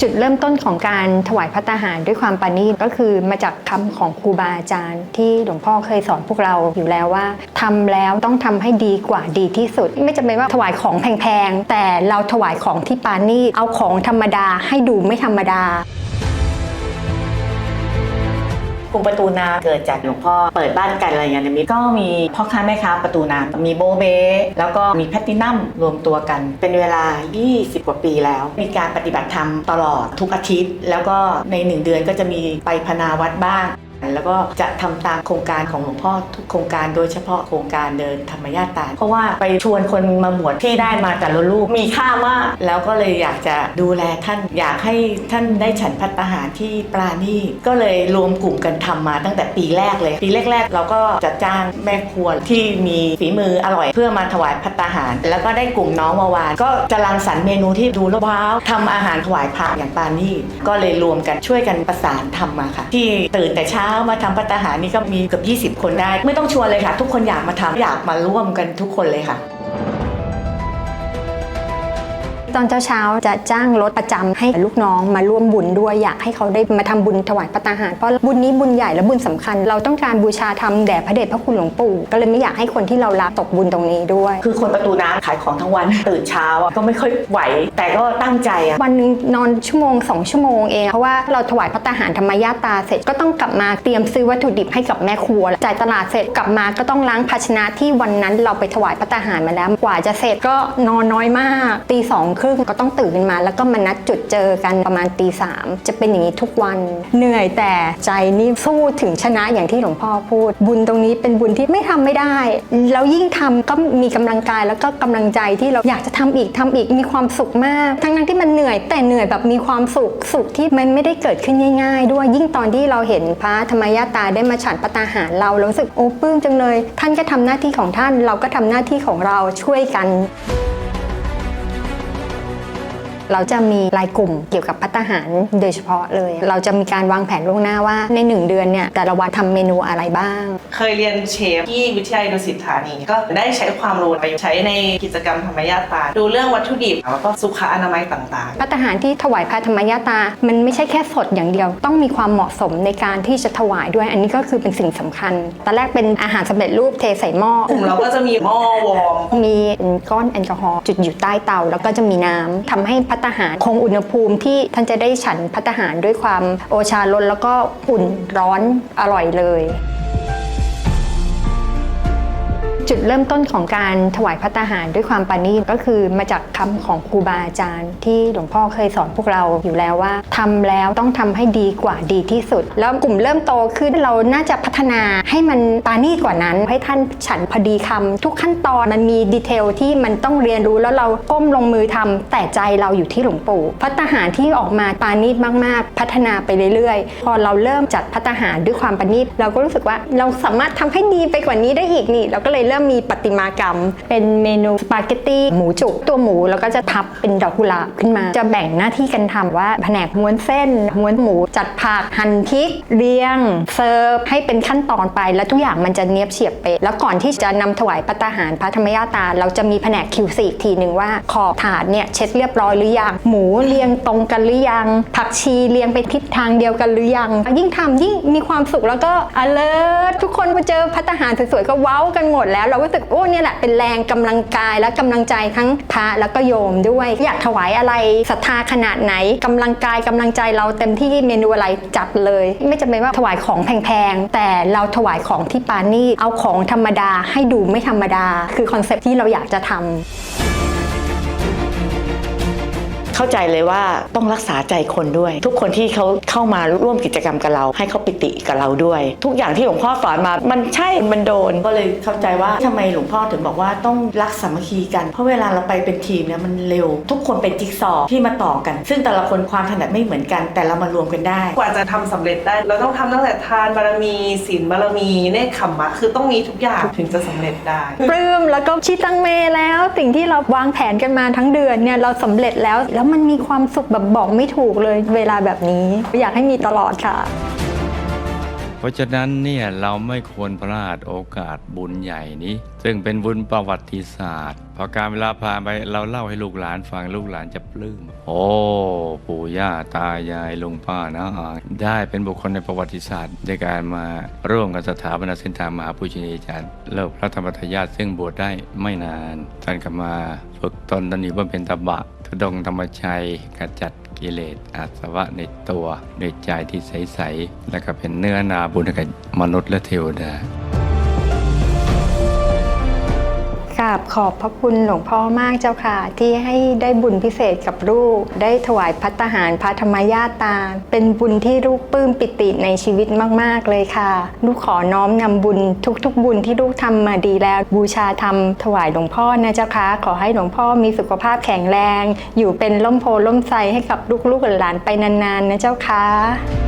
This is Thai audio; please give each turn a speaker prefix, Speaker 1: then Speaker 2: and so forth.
Speaker 1: จุดเริ่มต้นของการถวายพัตตาหารด้วยความปานีก็คือมาจากคำของครูบาอาจารย์ ที่หลวงพ่อเคยสอนพวกเราอยู่แล้วว่าทำแล้วต้องทำให้ดีกว่าดีที่สุด ไม่จำเป็นว่าถวายของแพงๆแต่เราถวายของที่ปานีเอาของธรรมดาให้ดูไม่ธรรมดา
Speaker 2: กรุงประตูน้ำเกิดจากหลวงพ่อเปิดบ้านกันอะไรอย่างนี้ก็มีพ่อค้าแม่ค้าประตูน้ำมีโบเบแล้วก็มีแพตตินัมรวมตัวกัน เป็นเวลา 20 กว่าปีแล้ว มีการปฏิบัติธรรมตลอดทุกอาทิตย์ แล้วก็ในหนึ่งเดือนก็จะมีไปพนาวัดบ้าง แล้วก็จะทำตามโครงการของหลวงพ่อทุกโครงการโดยเฉพาะโครงการเดินธรรมญาตาเพราะว่าไปชวนคนมาบวชที่ได้มาแต่ละลูกมีค่ามาก แล้วก็เลยอยากจะดูแลท่านอยากให้ท่านได้ฉันพัตตาหารที่ปราณีก็เลยรวมกลุ่มกันทำมาตั้งแต่ปีแรกเลย ปีแรกๆ เราก็จะจ้างแม่ครัวที่มีฝีมืออร่อย เพื่อมาถวายพัตตาหาร แล้วก็ได้กลุ่มน้องมาวาน ก็จะรังสรรค์เมนูที่ดูแล้วว้าวทำอาหารถวายพระอย่างปราณีก็เลยรวมกันช่วยกันประสานทำมาค่ะ ที่ตื่นแต่เช้ามาทำพัตตาหารนี่ก็มีเกือบ 20 คนได้ ไม่ต้องชวนเลยค่ะ ทุกคนอยากมาทำอยากมาร่วมกันทุกคนเลยค่ะ
Speaker 1: ตอนเช้าๆจะจ้างรถประจำให้ลูกน้องมาร่วมบุญด้วยอยากให้เขาได้มาทำบุญถวายปัตตาหาร เพราะบุญนี้บุญใหญ่และบุญสำคัญ เราต้องการบูชาธรรมแด่พระเดชพระคุณหลวงปู่ ก็เลยไม่อยากให้คนที่เรารักตกบุญตรงนี้ด้วย
Speaker 2: คือคนประตูน้ำขายของทั้งวันตื่นเช้าอะก็ไม่ค่อยไหว แต่ก็ตั้งใจอะ
Speaker 1: วันหนึงนอนชั่วโมงสองชั่วโมงเองเพราะว่าเราถวายพระตาหารธรรมยาตราเสร็จก็ต้องกลับมาเตรียมซื้อวัตถุดิบให้กับแม่ครัวจ่ายตลาดเสร็จกลับมาก็ต้องล้างภาชนะที่วันนั้นเราไปถวายพระตาหารมาแล้ว กว่าจะเสร็จก็นอนน้อยมากตีสองครึ่งก็ต้องตื่นขึ้นมา แล้วก็มานัดจุดเจอกันประมาณตีสามจะเป็นอย่างนี้ทุกวันเหนื่อยแต่ใจนี่สู้ถึงชนะอย่างที่หลวงพ่อพูด บุญตรงนี้เป็นบุญที่ไม่ทำไม่ได้ แล้วยิ่งทำก็มีกำลังกายแล้วก็กำลังใจที่เราอยากจะทำอีกทำอีกมีความสุขมาก ทั้งนั้นที่มันเหนื่อยแต่เหนื่อยแบบมีความสุขสุขที่มันไม่ได้เกิดขึ้นง่าย ๆ ด้วยยิ่งตอนที่เราเห็นพระธรรมยาตาได้มาฉันปตาหารเราเรารู้สึกโอ้ปลื้มจังเลย ท่านก็ทำหน้าที่ของท่านเราก็ทำหน้าที่ของเราช่วยกัน เราจะมีรายกลุ่มเกี่ยวกับพัตตาหารโดยเฉพาะเลย เราจะมีการวางแผนล่วงหน้าว่าในหนึ่งเดือนเนี่ยแต่ละวันทำเมนูอะไรบ้าง
Speaker 3: เคยเรียนเชฟที่วิทยาลัยดุสิตธานี ก็ได้ใช้ความรู้ไปใช้ในกิจกรรมธรรมยาตราดูเรื่องวัตถุดิบแล้วก็สุขอนามัยต่าง
Speaker 1: พัตตาหารที่ถวายพระธรรมยาตรามันไม่ใช่แค่สดอย่างเดียว ต้องมีความเหมาะสมในการที่จะถวายด้วย อันนี้ก็คือเป็นสิ่งสำคัญตอนแรกเป็นอาหารสำเร็จรูปเทใส่หม้อ
Speaker 3: ๆกลุ่มเราก็จะมีหม้อวอร์ม
Speaker 1: มีก้อนแอลกอฮอล์จุดอยู่ใต้เตาแล้วก็จะมีน้ำทำให้พัตาหาร คงอุณหภูมิที่ท่านจะได้ฉันพัตาหารด้วยความโอชาลนแล้วก็อุ่นร้อนอร่อยเลย จุดเริ่มต้นของการถวายพัตตาหารด้วยความปาณีก็คือมาจากคำของครูบาอาจารย์ ที่หลวงพ่อเคยสอนพวกเราอยู่แล้วว่าทำแล้วต้องทำให้ดีกว่าดีที่สุด แล้วกลุ่มเริ่มโตขึ้นเราน่าจะพัฒนาให้มันปาณีกว่านั้น ให้ท่านฉันพอดีคำทุกขั้นตอนมันมีดีเทลที่มันต้องเรียนรู้แล้วเราก้มลงมือทำแต่ใจเราอยู่ที่หลวงปู่พัตตาหารที่ออกมาปาณีมาก ๆ พัฒนาไปเรื่อยๆ พอเราเริ่มจัดพัตตาหารด้วยความปาณีเราก็รู้สึกว่าเราสามารถทำให้ดีไปกว่านี้ได้อีกนี่เราก็เลยเริ่ม็มีประติมากรรม เป็นเมนูสปาเกตตี้หมูจุกตัวหมูแล้วก็จะพับเป็นดอกกุหลาบขึ้นมา จะแบ่งหน้าที่กันทำว่าแผนกม้วนเส้นม้วนหมูจัดผักหั่นพริกเรียงเสิร์ฟให้เป็นขั้นตอนไป แล้วทุกอย่างมันจะเนียบเฉียบเป๊ะแล้วก่อนที่จะนำถวายปัตตาหารพระธรรมยาตา เราจะมีแผนก QC อีกทีหนึ่งว่าขอบถาดเนี่ยเช็ดเรียบร้อยหรือยังหมูเรียงตรงกันหรือยัง ผักชีเรียงไปทิศทางเดียวกันหรือยัง ยิ่งทำยิ่งมีความสุขแล้วก็ alert ทุกคนพอเจอพัตตาหารสวยๆก็เว้ากันหมดแล้วเราก็รู้สึกโอ้เนี่ยแหละเป็นแรงกำลังกายและกำลังใจทั้งพระแล้วก็โยมด้วย อยากถวายอะไรศรัทธาขนาดไหนกำลังกายกำลังใจเราเต็มที่เมนูอะไรจัดเลย ไม่จำเป็นว่าถวายของแพงๆแต่เราถวายของที่ปานี่เอาของธรรมดาให้ดูไม่ธรรมดา คือคอนเซ็ปที่เราอยากจะทำ
Speaker 2: เข้าใจเลยว่าต้องรักษาใจคนด้วย ทุกคนที่เขาเข้ามาร่วมกิจกรรมกับเรา ให้เขาปิติกับเราด้วย ทุกอย่างที่หลวงพ่อสอนมา มันใช่มันโดนก็เลยเข้าใจว่าทำไมหลวงพ่อถึงบอกว่าต้องรักสามัคคีกันเพราะเวลาเราไปเป็นทีมเนี่ยมันเร็ว ทุกคนเป็นจิ๊กซอว์ที่มาต่อกัน ซึ่งแต่ละคนความถนัดไม่เหมือนกัน แต่เรามารวมกันได้
Speaker 3: กว่าจะทำสำเร็จได้ เราต้องทำตั้งแต่ทานบารมีศีลบารมีเนคขมมะคือต้องมีทุกอย่างถึงจะสำเร็จได้
Speaker 1: ปลื้มแล้วก็ชิตังเมแล้วสิ่งที่เราวางแผนกันมาทั้งเดือนเนี่ยเราสำเร็จแล้วแล้วมันมีความสุขแบบบอกไม่ถูกเลยเวลาแบบนี้ อยากให้มีตลอดค่ะ
Speaker 4: เพราะฉะนั้นเนี่ยเราไม่ควรพลาดโอกาสบุญใหญ่นี้ ซึ่งเป็นบุญประวัติศาสตร์ พอการเวลาผ่านไปเราเล่าให้ลูกหลานฟังลูกหลานจะปลื้ม โอ้ปู่ย่าตายายลุงป้านะอาได้เป็นบุคคลในประวัติศาสตร์ในการมาร่วมกันสถาปนาเส้นทางมหาปุชนียาจารย์เลิกพระธรรมทายาทซึ่งบวชได้ไม่นานท่านก็มาฝึกตนตนนี้ว่าเป็นตบะทุดงธรรมชัยขจัด กิเลสอาสวะในตัวด้วยใจที่ใส ๆ และก็เป็นเนื้อนาบุญกับมนุษย์และเทวดา
Speaker 1: บขอบพระคุณหลวงพ่อมากเจ้าค่ะ ที่ให้ได้บุญพิเศษกับลูก ได้ถวายพัตตาหารพระธรรมญาตา เป็นบุญที่ลูกปลื้มปิติในชีวิตมาก ๆ เลยค่ะ ลูกขอน้อมนำบุญทุก ๆ บุญที่ลูกทำมาดีแล้ว บูชาธรรมถวายหลวงพ่อนะเจ้าค่ะ ขอให้หลวงพ่อมีสุขภาพแข็งแรง อยู่เป็นล่มโพล่มไทรให้กับลูกๆหลานไปนานๆนะเจ้าค่ะ